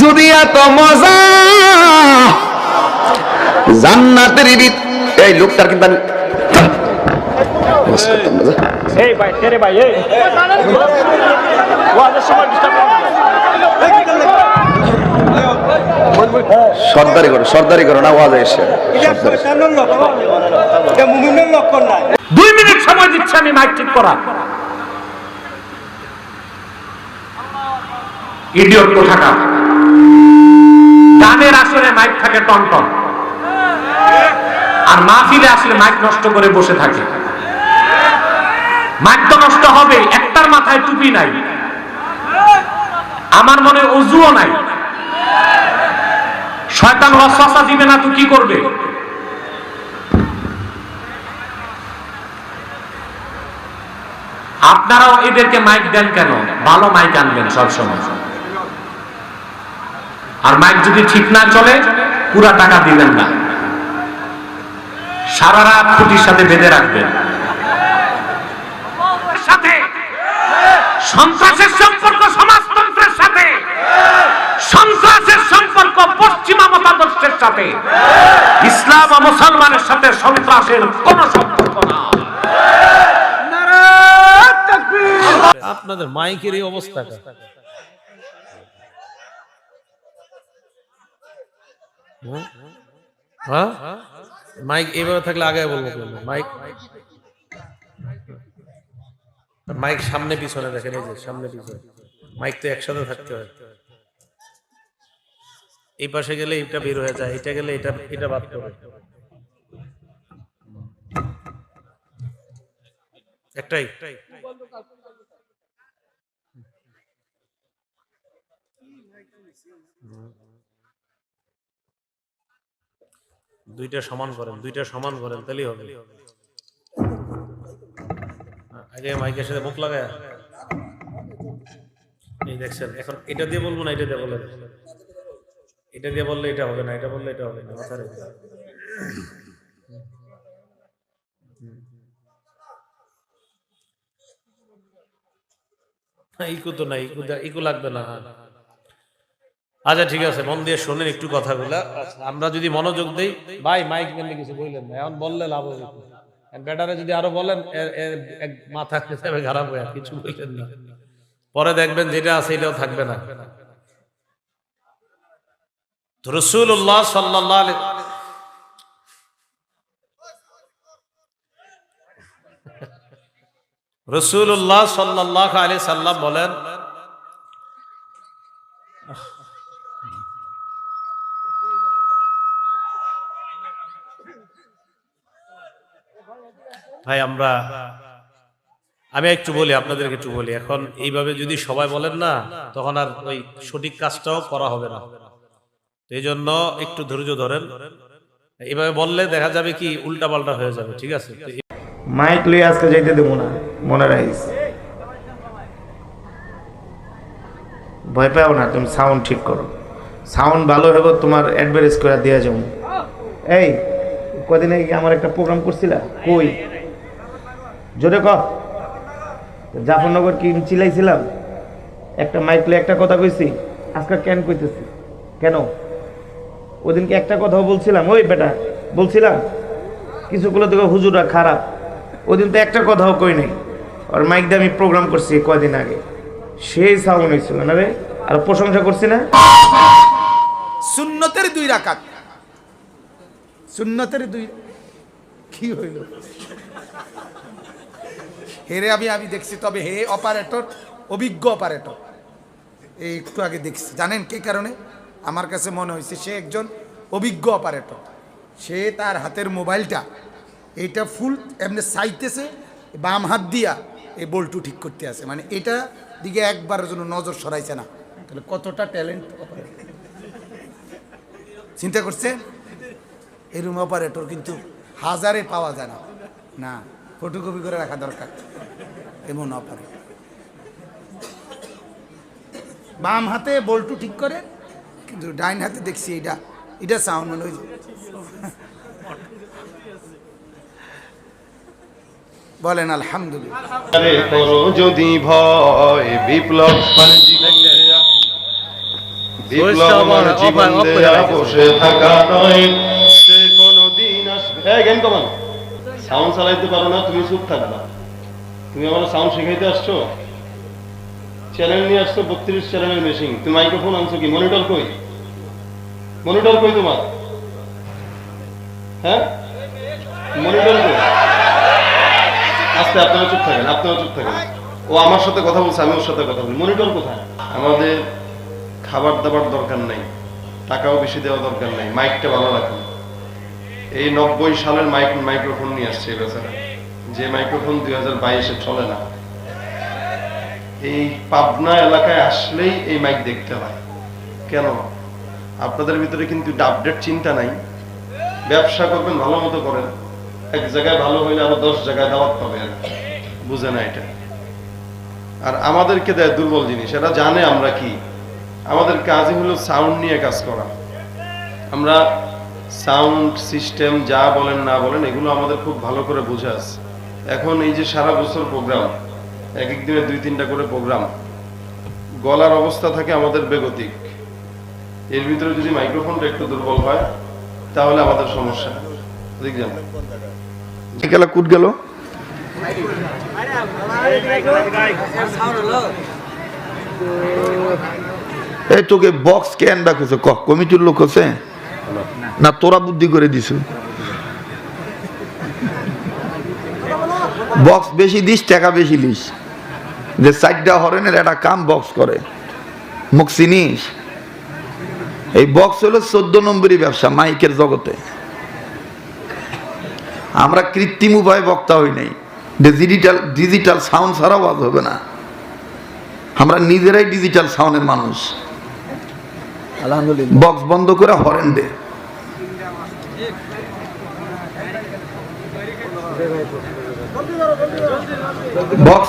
যদি এত মজা। জান্নাতের এই লোকটার কিন্তু আমি সর্দারি করো সর্দারি করো না ওয়াজ এসে। দুই মিনিট সময় দিচ্ছি আমি মাইক ঠিক করা। ইডিয়ট কোথাকা গানের আসলে মাইক থাকে টনটন আর মাহফিলে আসলে মাইক নষ্ট করে বসে থাকে। মাইক তো নষ্ট হবে, একটার মাথায় টুপি নাই। আমার মনে অজুও নাই। শয়তান ওয়াসওয়াসা দিবে না তো কি করবে? আপনারাও এদেরকে মাইক দেন কেন? ভালো মাইক আনবেন সবসময়। আর মাইক যদি ঠিক না চলে, পুরা টাকা দিবেন না। সারা রাত খুঁটির সাথে বেঁধে রাখবেন সাথে। সন্ত্রাসের সম্পর্ক সমাজতন্ত্রের সাথে। সন্ত্রাসের সম্পর্ক পশ্চিমা মতাদর্শের সাথে। ইসলাম ও মুসলমানের সাথে সন্ত্রাসের কোন সম্পর্ক না। আপনাদের মাইকের এই অবস্থাটা। হ্যাঁ? হ্যাঁ? মাইক এইভাবে থাকলে আগে বলব? মাইক মাইক সামনে পিছনে দেখেন, এই যে সামনে পিছনে। মাইক তো একসাথে থাকতে হয়। এই পাশে গেলে এটা বের হয়ে যায় এটা গেলে এটা এটা বাদ করে একটাই। দুইটা সমান করেন, দুইটা সমান করেন, তাহলেই হবে। আগে মাইকের সাথে মুখ লাগায়। এই দেখছেন, এখন এটা দিয়ে বলব না, এটা দিয়ে বলেন এটা দিয়ে বললে এটা হবে না, এটা বললে এটা হবে না মাথা রেখে ইকু তো নাই ইকু ইকু লাগবে না। আচ্ছা ঠিক আছে মন দিয়ে শোনেন একটু কথাগুলা। আচ্ছা, আমরা যদি মনোযোগ দেই। ভাই মাইক কেন কিছু বললেন না এখন বললে লাভ হবে ব্যাটারে যদি আরও বলেন মাথা হিসেবে খারাপ হয়ে কিছু বললেন না। পরে দেখবেন যেটা আছে এটাও থাকবে না। রসুল্লাহ সাল্লাহ রসুল্লাহ সাল্লাহ আলি সাল্লাম বলেন ভাই, আমরা আমি একটু বলি, আপনাদেরকে একটু বলি। এখন এইভাবে যদি সবাই বলেন না, তখন আর ওই সঠিক কাজটাও করা হবে না। এই জন্য একটু ধৈর্য ধরেন। এইভাবে বললে দেখা যাবে কি উল্টা পাল্টা হয়ে যাবে, ঠিক আছে? মাইক লই আজকে যাইতে দেবো না, মনে রাখিস। ভয় পাও না, তুমি সাউন্ড ঠিক করো। সাউন্ড ভালো হবে তোমার অ্যাডভার্টাইজ করে দেওয়া যাব। এই, কদিন আমার একটা প্রোগ্রাম করছিলা? কই? জোরে ক। জাফরনগর কি চিলাইছিলাম? একটা মাইক লই একটা কথা কইছি, আজকে কেন কইতেছি? কেন? ওদিনকে একটা কথাও বলছিলাম, ওই বেটা, বলছিলাম কিছুগুলো দেখো হুজুরা খারাপ। ওদিন তো একটা কথাও কই নাই। আর মাইক দিয়ে আমি প্রোগ্রাম করছি কয়দিন আগে। সেই সাউন্ড হয়েছিল না রে? আর প্রশংসা করছি না? সুন্নতের দুই রাকাত। সুন্নতের দুই কি হইল? হেরে আমি আমি দেখছি। তবে হে অপারেটর অভিজ্ঞ অপারেটর এই একটু আগে দেখছি। জানেন কে কারণে? আমার কাছে মনে হয়েছে সে একজন অভিজ্ঞ অপারেটর সে তার হাতের মোবাইলটা এইটা ফুল এমনি সাইতেছে বাম হাত দিয়া এই বল্টু ঠিক করতে আছে। মানে এটা দিকে একবারের জন্য নজর সরাইছে না। তাহলে কতটা ট্যালেন্ট চিন্তা করছে এই রুম অপারেটর কিন্তু হাজারে পাওয়া যায় না। না ফটোকপি করে রাখা দরকার। এমন অপারেটর বাম হাতে বল্টু ঠিক করে? কিন্তু ডাইন হাতে দেখছি এটা এটা সাউন্ড মনে হয়েছে বলেন আলহামদুলিল্লাহ। যদি ভয় বিপ্লব বিপ্লব মানে জীবন বসে থাকা নয়। সে কোনদিন আসবে। এই জ্ঞান কমান। সাউন্ড চালাইতে পারো না তুমি চুপ থাকবা। তুমি আমার সাউন্ড শিখাইতে আসছো? চ্যানেল নিয়ে আসছো বত্রিশ চ্যানেলের মেশিন তুমি মাইক্রোফোন আনছো কি? মনিটর কই? মনিটর কই তোমার? হ্যাঁ? মনিটর কই? আস্তে, আপনারা চুপ থাকেন, আপনারা চুপ থাকেন। ও আমার সাথে কথা বলছে, আমি ওর সাথে কথা বলি মনিটর কোথায়? আমাদের খাবার দাবার দরকার নাই, টাকাও বেশি দেওয়া দরকার নাই মাইকটা ভালো রাখুন। এই নব্বই সালের মাইক মাইক্রোফোন নিয়ে আসছে বেচারা। যে মাইক্রোফোন দুই হাজার বাইশে চলে না, এই পাবনা এলাকায় আসলেই এই মাইক দেখতে হয়। কেন? আপনাদের ভিতরে কিন্তু আপডেট চিন্তা নাই। ব্যবসা করবেন, ভালো মতো করেন। এক জায়গায় ভালো হইলে আরও দশ জায়গায় দাওয়াত পাবে আর বুঝে না এটা। আর আমাদেরকে দেয় দুর্বল জিনিস, এরা জানে আমরা কি। আমাদের কাজই হলো সাউন্ড নিয়ে কাজ করা। আমরা সাউন্ড সিস্টেম যা বলেন না বলেন, এগুলো আমাদের খুব ভালো করে বোঝা আছে এখন এই যে সারা বছর প্রোগ্রাম, এক এক দিনে দুই তিনটা করে প্রোগ্রাম, গলার অবস্থা থাকে আমাদের বেগতিক। এর ভিতরে যদি মাইক্রোফোনটা একটু দুর্বল হয়, তাহলে আমাদের সমস্যা। জানো গেল? কুট গেল? এই তোকে বক্স কেন ক, কমিটির লোক আছে? না, তোরা বুদ্ধি করে দিছ। বক্স বেশি দিস টাকা বেশি লিস। যে চারটা হরেনের একটা কাম বক্স করে। মুখ চিনিস? এই বক্স হলো চোদ্দ নম্বরই ব্যবসা মাইকের জগতে। আমরা কৃত্রিম উপায়ে বক্তা হই নাই। ডিজিটাল ডিজিটাল সাউন্ড ছাড়াও আওয়াজ হবে না। আমরা নিজেরাই ডিজিটাল সাউন্ডের মানুষ। আলহামদুলিল্লাহ। বক্স বন্ধ করে হরেন দে। বক্স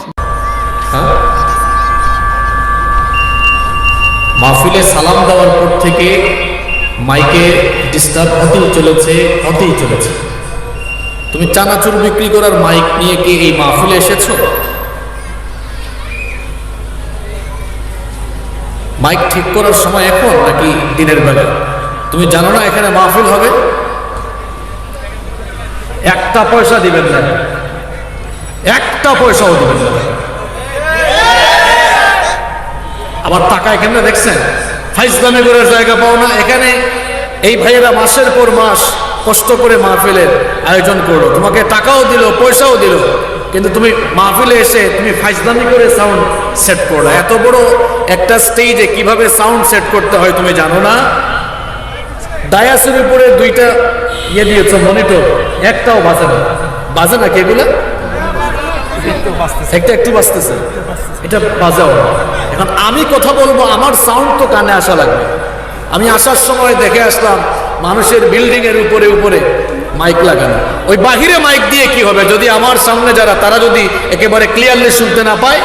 মাহফিলে সালাম দেওয়ার পর থেকে মাইকে ডিস্টার্ব হতেই চলেছে হতেই চলেছে। তুমি চানাচুর বিক্রি করার মাইক নিয়ে কি এই মাহফিলে এসেছ? মাইক ঠিক করার সময় এখন নাকি দিনের বেলা? তুমি জানো না এখানে মাহফিল হবে? একটা পয়সা দিবেন না। একটা পয়সাও দিবেন আবার টাকা এখানে দেখছেন? ফাইজলামে করে জায়গা পাও না। এখানে এই ভাইয়েরা মাসের পর মাস কষ্ট করে মাহফিলের আয়োজন করল। তোমাকে টাকাও দিল, পয়সাও দিল। কিন্তু তুমি মাহফিলে এসে তুমি ফাইজলামি করে সাউন্ড সেট করল। এত বড় একটা স্টেজে কীভাবে সাউন্ড সেট করতে হয় তুমি জানো না? ডায়াসের উপরে দুইটা ইয়ে দিয়েছ মনিটর একটাও বাজে না। বাজে না কেগুলা একটা একটু বাঁচতেছে এটা বাজাও এখন আমি কথা বলব, আমার সাউন্ড তো কানে আসা লাগবে। আমি আসার সময় দেখে আসলাম, মানুষের বিল্ডিং এর উপরে উপরে মাইক লাগানো। ওই বাহিরে মাইক দিয়ে কি হবে? যদি আমার সামনে যারা, তারা যদি একেবারে ক্লিয়ারলি শুনতে না পায়